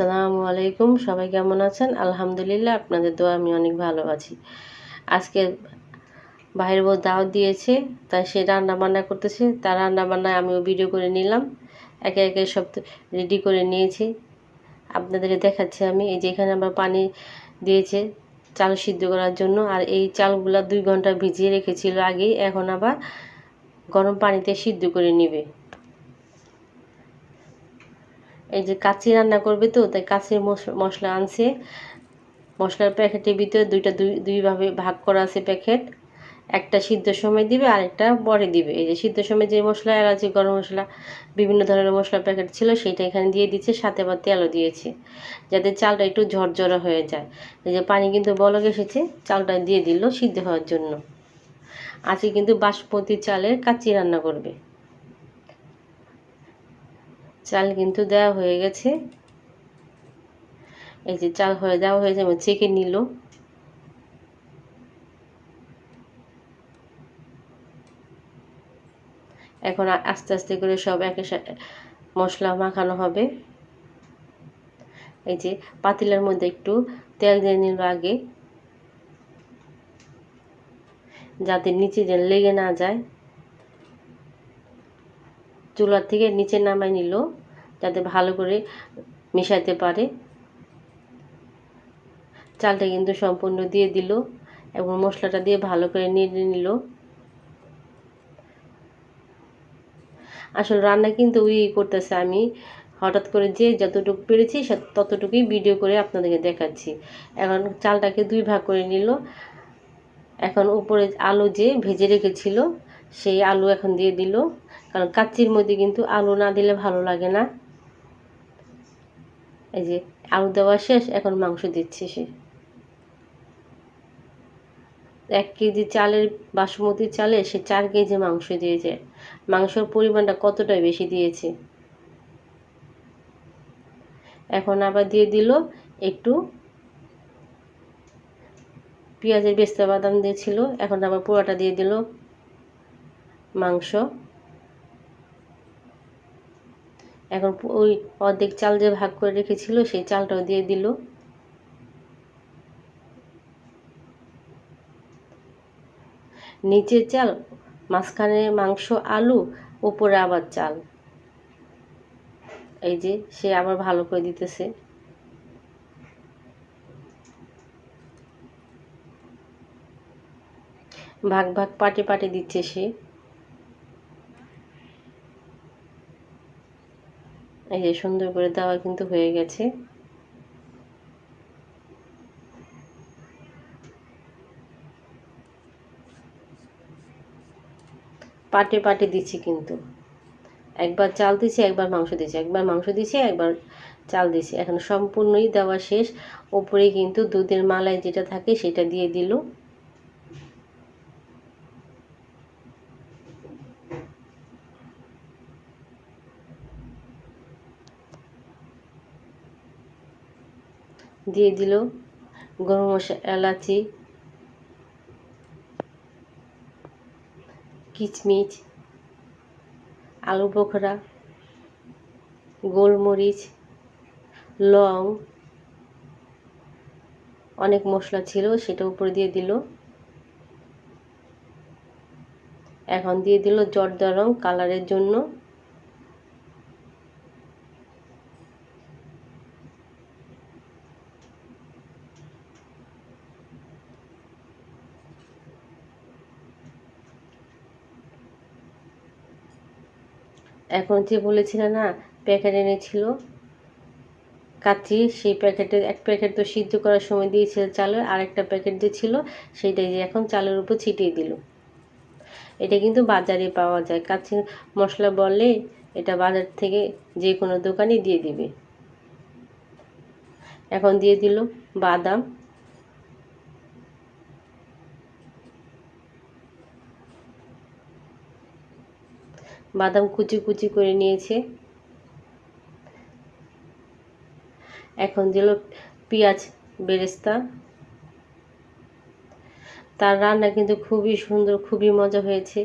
আসসালামু আলাইকুম। সবাই কেমন আছেন? আলহামদুলিল্লাহ, আপনাদের দোয়া আমি অনেক ভালো আছি। আজকে ভাইয়ের বউ দাওয়াত দিয়েছে, তাই সে রান্না বান্না করতেছে। তার রান্না বান্নায় আমিও ভিডিও করে নিলাম। একে একে সব রেডি করে নিয়েছি। আপনাদের দেখাচ্ছি আমি। এই যে এখানে আমরা পানি দিয়েছে, চাল সিদ্ধ করার জন্য। আর এই চালগুলা দুই ঘণ্টা ভিজিয়ে রেখেছিল আগেই। এখন আবার গরম পানিতে সিদ্ধ করে নিবে। এই যে কাচি রান্না করবে তো, তাই কাচির মশলা আনছে। মশলার প্যাকেটের ভিতরে দুইটা দুই, দুইভাবে ভাগ করা আছে প্যাকেট। একটা সিদ্ধ সময় দিবে আর একটা পরে দিবে। এই যে সিদ্ধ সময় যে মশলা এলাচি গরম মশলা, বিভিন্ন ধরনের মশলার প্যাকেট ছিল, সেটা এখানে দিয়ে দিচ্ছে, সাথে আবার তেলও দিয়েছে, যাতে চালটা একটু ঝরঝরা হয়ে যায়। এই যে পানি কিন্তু বলক এসেছে, চালটা দিয়ে দিল সিদ্ধ হওয়ার জন্য। আজকে কিন্তু বাসমতি চালের কাচি রান্না করবে। চাল কিন্তু দেওয়া হয়ে গেছে। এই যে চাল হয়ে দেওয়া হয়েছে, আমি চেকে নিল। এখন আস্তে আস্তে করে সব একে মশলা মাখানো হবে। এই যে পাতিলার মধ্যে একটু তেল দিয়ে নিল আগে। যাতে নিচে যেন লেগে না যায়। চুলার থেকে নিচে নামাই নিল। যাতে ভালো করে মিশাইতে পারে। চালটা কিন্তু সম্পূর্ণ দিয়ে দিল এবং মশলাটা দিয়ে ভালো করে নিয়ে নিল। আসলে রান্না কিন্তু ওই করতেছে আমি। হঠাৎ করে যে যতটুকু পেরেছি ততটুকুই ভিডিও করে আপনাদেরকে দেখাচ্ছি। এখন চালটাকে দুই ভাগ করে নিল। এখন উপরে আলু যে ভেজে রেখেছিল, সেই আলু এখন দিয়ে দিল। কারণ কাচ্চির মধ্যে কিন্তু আলু না দিলে ভালো লাগে না। এই যে আলু দেওয়া শেষ, এখন মাংস দিচ্ছে সে। এক কেজি চালের বাসমতি চালে সে চার কেজি মাংস দিয়েছে। মাংসর পরিমাণটা কতটা বেশি দিয়েছে? এখন আবার দিয়ে দিল একটু পেঁয়াজের বেস্তা বাদাম দিয়েছিল। এখন আবার পোড়াটা দিয়ে দিল মাংস। এখন ওই অর্ধেক চাল যে ভাগ করে রেখেছিল, সেই চালটাও দিয়ে দিল। নিচে চাল, মাঝখানে মাংস, আলু, উপরে আবার চাল। এই যে, সে আবার ভালো করে দিতেছে। ভাগ ভাগ, পাটে পাটে দিচ্ছে সে। এই যে সুন্দর করে দেওয়া কিন্তু হয়ে গেছে। পাটে পাটে দিচ্ছি কিন্তু। একবার চাল দিছি একবার মাংস দিছি একবার মাংস দিছি একবার চাল দিছি এখন সম্পূর্ণই দেওয়া শেষ। ওপরে কিন্তু দুধের মালাই যেটা থাকে সেটা দিয়ে দিল। দিয়ে দিল গরম মশলা, এলাচি, কিচমিচ, আলু বোখরা, গোলমরিচ, লং, অনেক মশলা ছিল সেটা উপরে দিয়ে দিল। এখন দিয়ে দিল জর্দা রং কালারের জন্য। এখন যে বলেছিল না প্যাকেট এনেছিল। কাচি সেই প্যাকেটে এক প্যাকেট তো সিদ্ধ করার সময় দিয়েছিল চালের, আরেকটা প্যাকেট যে ছিল, সেইটাই যে এখন চালের উপর ছিটিয়ে দিল। এটা কিন্তু বাজারে পাওয়া যায়। কাচি মশলা বললে এটা বাজার থেকে যে কোনো দোকানে দিয়ে দিবে। এখন দিয়ে দিল বাদাম। বাদাম কুচি কুচি করে নিয়েছে। এখন দিল পেঁয়াজ বেরেস্তা। তার রান্না কিন্তু খুবই সুন্দর, খুবই মজা হয়েছে।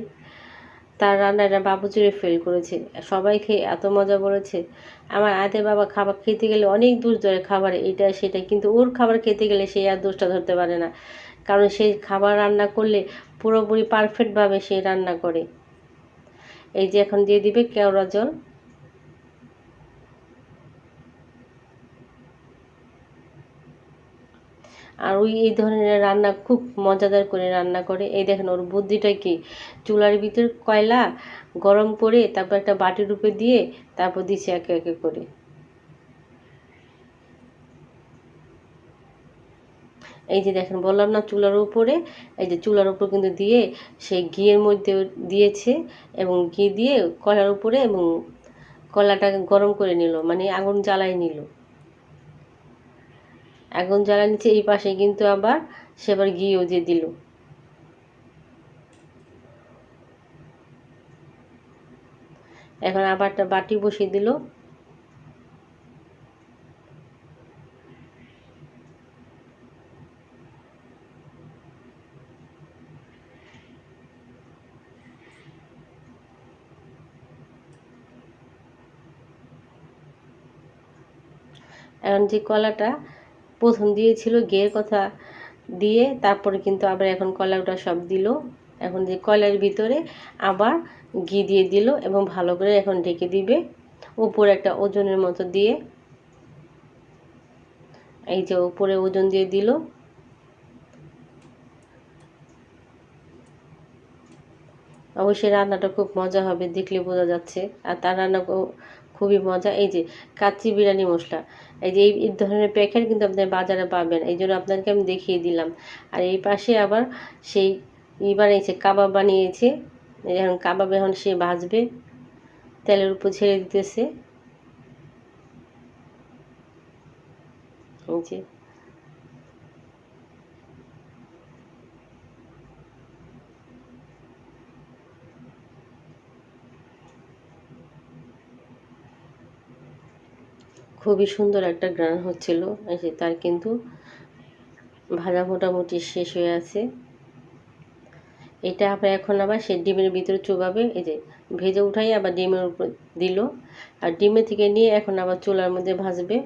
তার রান্নাটা বাবুচুরে ফেল করেছে। সবাই খেয়ে এত মজা বলেছে আমার আদের বাবা খাবার খেতে গেলে অনেক দূর ধরে খাবারে, এটা সেটা, কিন্তু ওর খাবার খেতে গেলে সে আর দোষটা ধরতে পারে না। কারণ সেই খাবার রান্না করলে পুরোপুরি পারফেক্টভাবে সে রান্না করে। এই যে এখন দিয়ে দিবে কেওড়া জল। আর ওই এই ধরনের রান্না খুব মজাদার করে রান্না করে। এই দেখেন ওর বুদ্ধিটা কি? চুলার ভিতর কয়লা গরম করে তারপর একটা বাটির উপরে দিয়ে তারপর দিছে একে একে করে। এই যে দেখেন, বললাম না চুলার উপরে, এই যে চুলার উপর কিন্তু দিয়ে সেই ঘিয়ের মধ্যে দিয়েছে এবং ঘি দিয়ে কলার উপরে এবং কলাটাকে গরম করে নিল মানে আগুন জ্বালায় নিল। আগুন জ্বালা নিচ্ছে, এই পাশে কিন্তু আবার সেবার ঘিও দিয়ে দিল। এখন আবার বাটি বসিয়ে দিল। এখন যে কলাটা প্রথম দিয়েছিল, গের কথা দিয়ে তারপরে কিন্তু আবার এখন কলাটা সব দিল। এখন যে কলার ভিতরে আবার ঘি দিয়ে দিল এবং ভালো করে এখন ঢেকে দিবে। উপরে একটা ওজনের মতো দিয়ে এই যে উপরে ওজন দিয়ে দিল। অবশ্যই রান্নাটা খুব মজা হবে, দেখলে বোঝা যাচ্ছে। আর তার রান্না খুবই মজা। এই যে কাচ্চি বিরিয়ানি মশলা, এই যে এই ধরনের প্যাকেট কিন্তু আপনার বাজারে পাবেন। এই জন্য আপনাকে আমি দেখিয়ে দিলাম। আর এই পাশে আবার সেই ই বানিয়েছে, কাবাব বানিয়েছে। এখন কাবাব এখন সে ভাজবে, তেলের উপর ছেড়ে দিতেছে। এই যে খুবই সুন্দর একটা গ্রান হচ্ছিল। এসে তার কিন্তু ভাজা মোটামুটি শেষ হয়ে আছে। এটা আবার এখন আবার সে ডিমের ভিতরে চুবাবে। এই যে ভেজে উঠাই আবার ডিমের উপর দিল। আর ডিমে থেকে নিয়ে এখন আবার চুলার মধ্যে ভাজবে।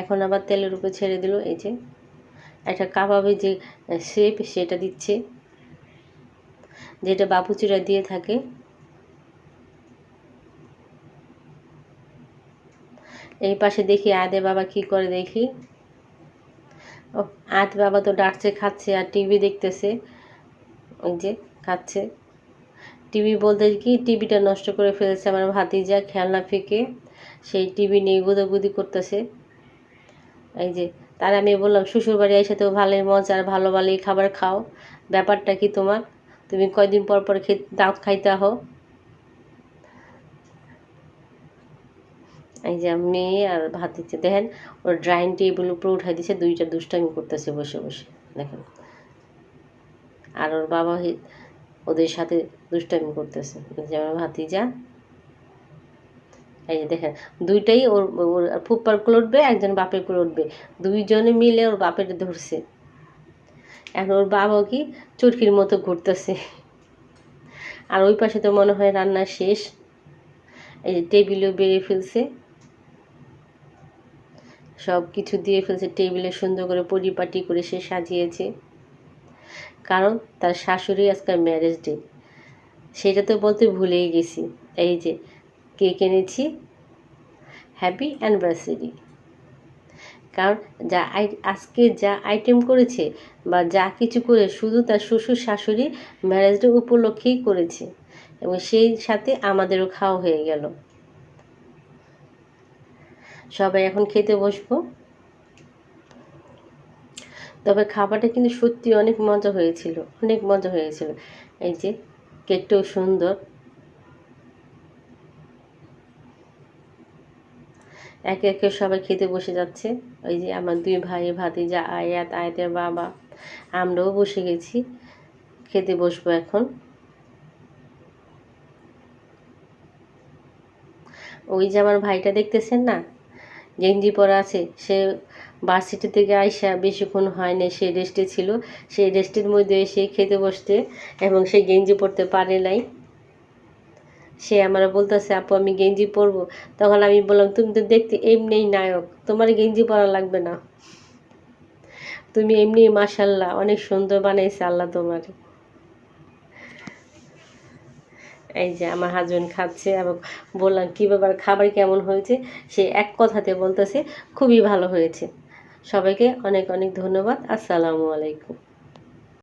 এখন আবার তেলের উপরে ছেড়ে দিল। এই যে একটা কাবাবে যে শেপ সেটা দিচ্ছে। যেটা বাপুচিরা দিয়ে থাকে। এই পাশে দেখি আদে বাবা কি করে দেখি। ও আদ বাবা তো ডাকছে, খাচ্ছে আর টিভি দেখতেছে। ওই যে খাচ্ছে। টিভি বলতে কি, টিভিটা নষ্ট করে ফেলেছে আমার ভাতিজা, খেলনা ফেঁকে সেই টিভি নিয়ে গুদোগুদি করতেছে। এই যে তার আমি বললাম, শ্বশুরবাড়ি এসে তো ভালোই মজার ভালো ভালোই খাবার খাও। ব্যাপারটা কি তোমার? তুমি কয়দিন পর পর খেতে দাঁত খাইতে হো এই যে মেয়ে আর ভাত দিচ্ছে। দেখেন, ওর ড্রাইং টেবিল উপরে উঠাই দিচ্ছে দুইটা দুষ্টামি করতেছে বসে বসে। দেখেন। আর ওর বাবা ওদের সাথে দুষ্টামি করতেছে। যে আমার ভাতিজা। এই যে দেখেন, দুইটাই ওর ওর ফুপ্পার কুলো উঠবে, একজন বাপের কুলো উঠবে। দুইজনে মিলে ওর বাপের ধরছে। এখন ওর বাবাও কি চরকির মতো ঘুরতেছে। আর ওই পাশে তো মনে হয় রান্না শেষ। এই যে টেবিলও বেড়ে ফেলছে। সব কিছু দিয়ে ফেলছে, টেবিলে সুন্দর করে পরিপাটি করে সে সাজিয়েছে। কারণ তার শাশুড়ি আজকাল ম্যারেজ ডে সেটা তো বলতে ভুলেই গেছি। এই যে কেক এনেছি। হ্যাপি অ্যানিভার্সারি কারণ যা আজকে যা আইটেম করেছে বা যা কিছু করে শুধু তার শ্বশুর শাশুড়ি ম্যারেজটা উপলক্ষেই করেছে এবং সেই সাথে আমাদেরও খাওয়া হয়ে গেল। সবাই এখন খেতে বসবো। তবে খাবারটা কিন্তু সত্যি অনেক মজা হয়েছিল, অনেক মজা হয়েছিল। এই যে কেকটাও সুন্দর। একে একে সবাই খেতে বসে যাচ্ছে। ওই যে আমার দুই ভাই, ভাতিজা, আয়াত, আয়াতের বাবা, আমরাও বসে গেছি। খেতে বসবো এখন। ওই যে আমার ভাইটা দেখতেছেন না? গেঞ্জি পরা আছে। সে ভার্সিটি থেকে আইসা বেশিক্ষণ হয়নি। সে রেস্টে ছিল। সেই রেস্টের মধ্যে এসে খেতে বসতে এবং সে গেঞ্জি পরতে পারে নাই। সে আমার বলতেছে, আপু, আমি গেঞ্জি পরবো। তখন আমি বললাম, তুমি তো দেখতে এমনিই নায়ক, তোমার গেঞ্জি পরা লাগবে না। তুমি এমনি মাসাল্লাহ অনেক সুন্দর বানাইছে আল্লাহ তোমার। এই যে আমার হাজবেন্ড খাচ্ছে এবং বললাম, কী ব্যাপার, খাবার কেমন হয়েছে? সে এক কথাতে বলতেছে, খুবই ভালো হয়েছে। সবাইকে অনেক অনেক ধন্যবাদ, আসসালামু আলাইকুম।